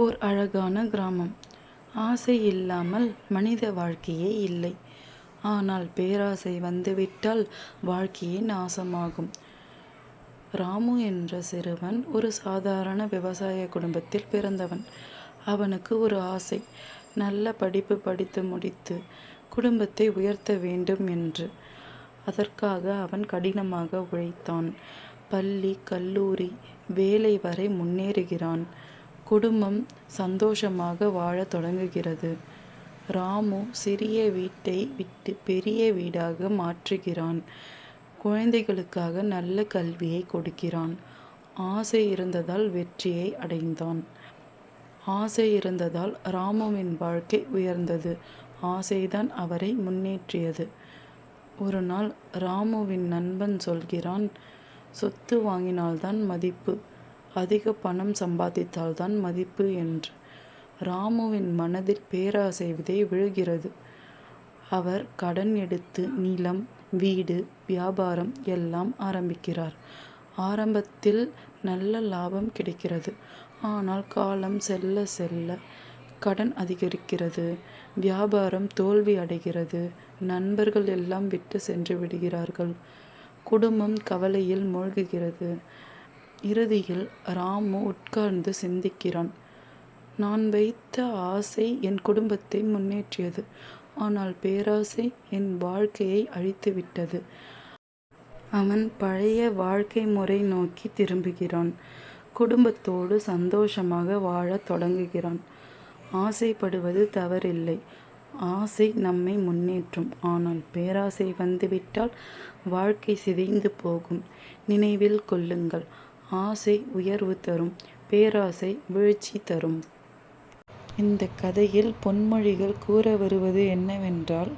ஓர் அழகான கிராமம். ஆசை இல்லாமல் மனித வாழ்க்கையே இல்லை. ஆனால் பேராசை வந்துவிட்டால் வாழ்க்கையே நாசமாகும். ராமு என்ற சிறுவன் ஒரு சாதாரண விவசாய குடும்பத்தில் பிறந்தவன். அவனுக்கு ஒரு ஆசை நல்ல படிப்பு படித்து முடித்து குடும்பத்தை உயர்த்த வேண்டும் என்று. அதற்காக அவன் கடினமாக உழைத்தான். பள்ளி கல்லூரி வேலை வரை முன்னேறுகிறான். குடும்பம் சந்தோஷமாக வாழத் தொடங்குகிறது. ராமு சிறிய வீட்டை விட்டு பெரிய வீடாக மாற்றுகிறான். குழந்தைகளுக்காக நல்ல கல்வியை கொடுக்கிறான். ஆசை இருந்ததால் வெற்றியை அடைந்தான். ஆசை இருந்ததால் ராமுவின் வாழ்க்கை உயர்ந்தது. ஆசைதான் அவரை முன்னேற்றியது. ஒரு நாள் ராமுவின் நண்பன் சொல்கிறான் சொத்து வாங்கினால்தான் மதிப்பு. அதிக பணம் சம்பாதித்தால்தான் மதிப்பு என்று. ராமுவின் மனதில் பேராசை விதை விழுகிறது. அவர் கடன் எடுத்து நிலம் வீடு வியாபாரம் எல்லாம் ஆரம்பிக்கிறார். ஆரம்பத்தில் நல்ல லாபம் கிடைக்கிறது. ஆனால் காலம் செல்ல செல்ல கடன் அதிகரிக்கிறது. வியாபாரம் தோல்வி அடைகிறது. நண்பர்கள் எல்லாம் விட்டு சென்று விடுகிறார்கள். குடும்பம் கவலையில் மூழ்குகிறது. இறுதியில் ராமு உட்கார்ந்து சிந்திக்கிறான். நான் வைத்த ஆசை என் குடும்பத்தை முன்னேற்றியது. ஆனால் பேராசை என் வாழ்க்கையை அழித்துவிட்டது. அவன் பழைய வாழ்க்கை முறை நோக்கி திரும்புகிறான். குடும்பத்தோடு சந்தோஷமாக வாழத் தொடங்குகிறான். ஆசைப்படுவது தவறில்லை. ஆசை நம்மை முன்னேற்றும். ஆனால் பேராசை வந்துவிட்டால் வாழ்க்கை சிதைந்து போகும். நினைவில் கொள்ளுங்கள். ஆசை உயர்வு தரும் பேராசை வீழ்ச்சி தரும். இந்த கதையில் பொன்மொழிகள் கூற வருவது என்னவென்றால்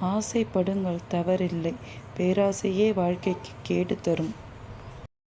ஆசைப்படுங்கள் தவறில்லை பேராசையே வாழ்க்கைக்கு கேடு தரும்.